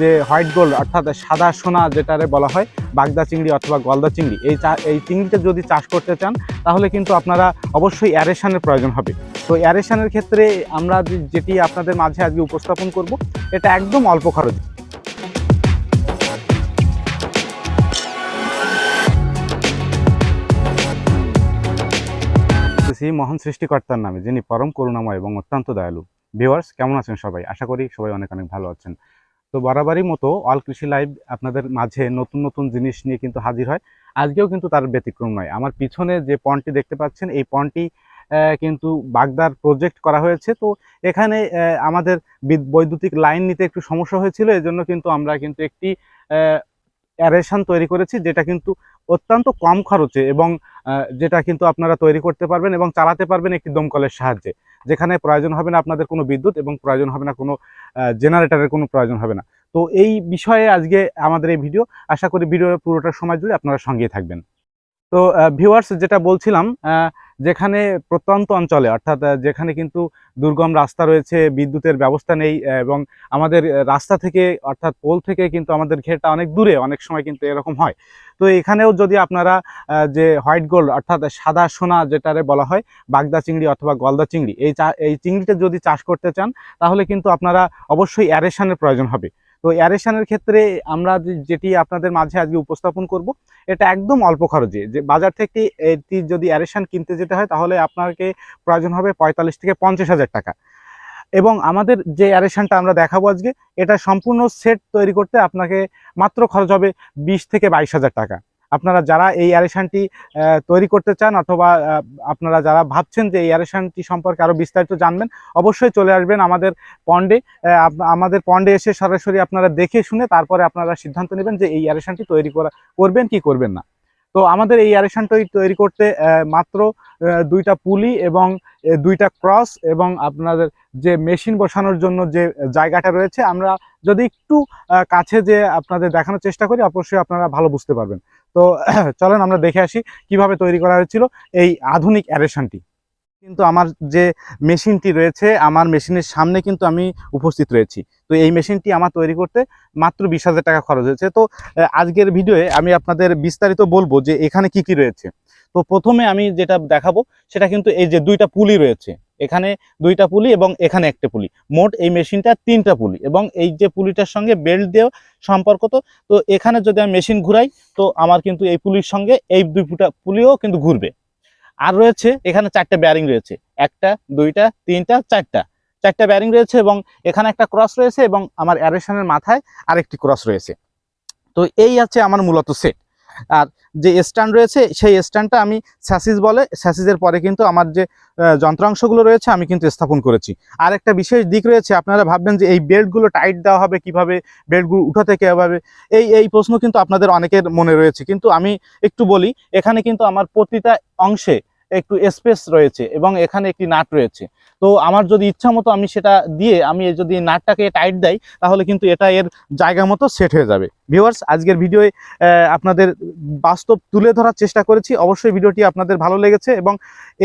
যে white gold, অর্থাৎ সাদা সোনা যেটারে বলা হয়, বাগদা চিংড়ি অথবা গলদা চিংড়ি, এই এই চিংড়িটা যদি চাষ করতে চান, তাহলে কিন্তু আপনারা অবশ্যই অ্যারেশানের প্রয়োজন হবে। তো অ্যারেশানের ক্ষেত্রে আমরা যেটি আপনাদের মাঝে আজকে উপস্থাপন করব, এটা একদম অল্প খরচ। বলতেছি মহান সৃষ্টিকর্তার নামে, যিনি পরম করুণাময় এবং অত্যন্ত দয়ালু। ভিউয়ার্স, কেমন আছেন সবাই? আশা করি সবাই অনেক অনেক ভালো আছেন। তো বরাবরই মতো অল কৃষি লাইভ আপনাদের মাঝে নতুন নতুন জিনিস নিয়ে কিন্তু হাজির হয়। আজকেও কিন্তু তার ব্যতিক্রম নয়। আমার পিছনে যে পন্টটি দেখতে পাচ্ছেন, এই পন্টটি কিন্তু বাগদার প্রজেক্ট করা হয়েছে। তো এখানে আমাদের বিদ- বৈদ্যুতিক লাইন নিতে একটু সমস্যা হয়েছিল। এজন্য কিন্তু আমরা কিন্তু একটি অ্যারেশন তৈরি করেছি, যেটা কিন্তু অত্যন্ত কম খরচে এবং যেটা কিন্তু আপনারা তৈরি করতে পারবেন এবং চালাতে পারবেন একটি দমকলের সাহায্যে। যেখানে প্রয়োজন হবে না আপনাদের কোনো বিদ্যুৎ এবং প্রয়োজন হবে না কোনো জেনারেটারের কোনো প্রয়োজন হবে না। তো এই বিষয়ে আজকে আমাদের এই ভিডিও, আশা করি ভিডিওর পুরোটা সময় জুড়ে আপনারা সঙ্গেই থাকবেন। তো ভিউয়ার্স যেটা বলছিলাম যেখানে প্রত্যন্ত অঞ্চলে, অর্থাৎ যেখানে কিন্তু দুর্গম রাস্তা রয়েছে, বিদ্যুতের ব্যবস্থা নেই এবং আমাদের রাস্তা থেকে, অর্থাৎ পোল থেকে কিন্তু আমাদের ঘেরটা অনেক দূরে, অনেক সময় কিন্তু এরকম হয়। তো এখানেও যদি আপনারা যে হোয়াইট গোল্ড, অর্থাৎ সাদা সোনা যেটারে বলা হয়, বাগদা চিংড়ি অথবা গলদা চিংড়ি, এই এই চিংড়িটা যদি চাষ করতে চান, তাহলে কিন্তু আপনারা অবশ্যই অ্যারেশনের প্রয়োজন হবে। তো অ্যারেশনের ক্ষেত্রে আমরা যেটি আপনাদের মাঝে আজকে উপস্থাপন করব, এটা একদম অল্প খরচে। যে বাজার থেকে এটি যদি অ্যারেশন কিনতে যেতে হয়, তাহলে আপনাকে প্রয়োজন হবে পঁয়তাল্লিশ থেকে পঞ্চাশ হাজার টাকা। এবং আমাদের যে অ্যারেশনটা আমরা দেখাবো আজকে, এটা সম্পূর্ণ সেট তৈরি করতে আপনাকে মাত্র খরচ হবে বিশ থেকে বাইশ হাজার টাকা। আপনারা যারা এই অ্যারেশানটি তৈরি করতে চান অথবা আপনারা যারা ভাবছেন যে এই অ্যারেশানটি সম্পর্কে আরও বিস্তারিত জানবেন, অবশ্যই চলে আসবেন আমাদের পন্ডে। আমাদের পন্ডে এসে সরাসরি আপনারা দেখে শুনে তারপরে আপনারা সিদ্ধান্ত নেবেন যে এই অ্যারেশানটি তৈরি করা, করবেন কি করবেন না। তো আমাদের এই অ্যারেশনটাই তৈরি করতে মাত্র দুইটা পুলি এবং দুইটা ক্রস এবং আপনাদের যে মেশিন বসানোর জন্য যে জায়গাটা রয়েছে, আমরা যদি একটু কাছে যে আপনাদের দেখানোর চেষ্টা করি, অবশ্যই আপনারা ভালো বুঝতে পারবেন। তো, চলেন আমরা দেখে আসি কীভাবে তৈরি করা হয়েছিল এই আধুনিক অ্যারেশনটি। কিন্তু আমার যে মেশিনটি রয়েছে, আমার মেশিনের সামনে কিন্তু আমি উপস্থিত রয়েছি। তো এই মেশিনটি আমার তৈরি করতে মাত্র বিশ হাজার টাকা খরচ হয়েছে। তো আজকের ভিডিওয়ে আমি আপনাদের বিস্তারিত বলব যে এখানে কি কি রয়েছে। তো প্রথমে আমি যেটা দেখাবো, সেটা কিন্তু এই যে দুইটা পুলি রয়েছে। এখানে দুইটা পুলি এবং এখানে একটা পুলি। মোট এই মেশিনটা তিনটা পুলি এবং এই যে পুলিটার সঙ্গে বেল্ট দিয়ে সম্পর্ক তো তো এখানে যদি আমি মেশিন ঘুরাই, তো আমার কিন্তু এই পুলির সঙ্গে এই দুই ফুটা পুলিও কিন্তু ঘুরবে। আর রয়েছে এখানে চারটা ব্যারিং রয়েছে। একটা, দুইটা, তিনটা, চারটা। চারটা ব্যারিং রয়েছে এবং এখানে একটা ক্রস রয়েছে এবং আমার অ্যারেশনের মাথায় আরেকটি ক্রস রয়েছে। তো এই আছে আমার মূলত সেট আর যে স্ট্যান্ড রয়েছে, সেই স্ট্যান্ডটা আমি স্যাসিস বলে, স্যাসিসের পরে কিন্তু আমার যে যন্ত্রাংশগুলো রয়েছে আমি কিন্তু স্থাপন করেছি। আর একটা বিশেষ দিক রয়েছে, আপনারা ভাববেন যে এই বেল্টগুলো টাইট দেওয়া হবে কীভাবে, বেল্টগুলো উঠাতে কীভাবে এই এই প্রশ্ন কিন্তু আপনাদের অনেকের মনে রয়েছে। কিন্তু আমি একটু বলি, এখানে কিন্তু আমার প্রতিটা অংশে একটু স্পেস রয়েছে এবং এখানে একটি নাট রয়েছে। তো আমার যদি ইচ্ছা মতো আমি সেটা দিয়ে আমি যদি নাটটাকে টাইট দেই, তাহলে কিন্তু এটা এর জায়গা মতো সেট হয়ে যাবে। ভিউয়ার্স আজকের ভিডিওয়ে আপনাদের বাস্তব তুলে ধরার চেষ্টা করেছি। অবশ্যই ভিডিওটি আপনাদের ভালো লেগেছে এবং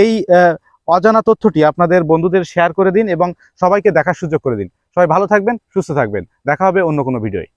এই অজানা তথ্যটি আপনাদের বন্ধুদের শেয়ার করে দিন এবং সবাইকে দেখার সুযোগ করে দিন। সবাই ভালো থাকবেন, সুস্থ থাকবেন। দেখা হবে অন্য কোনো ভিডিওয়।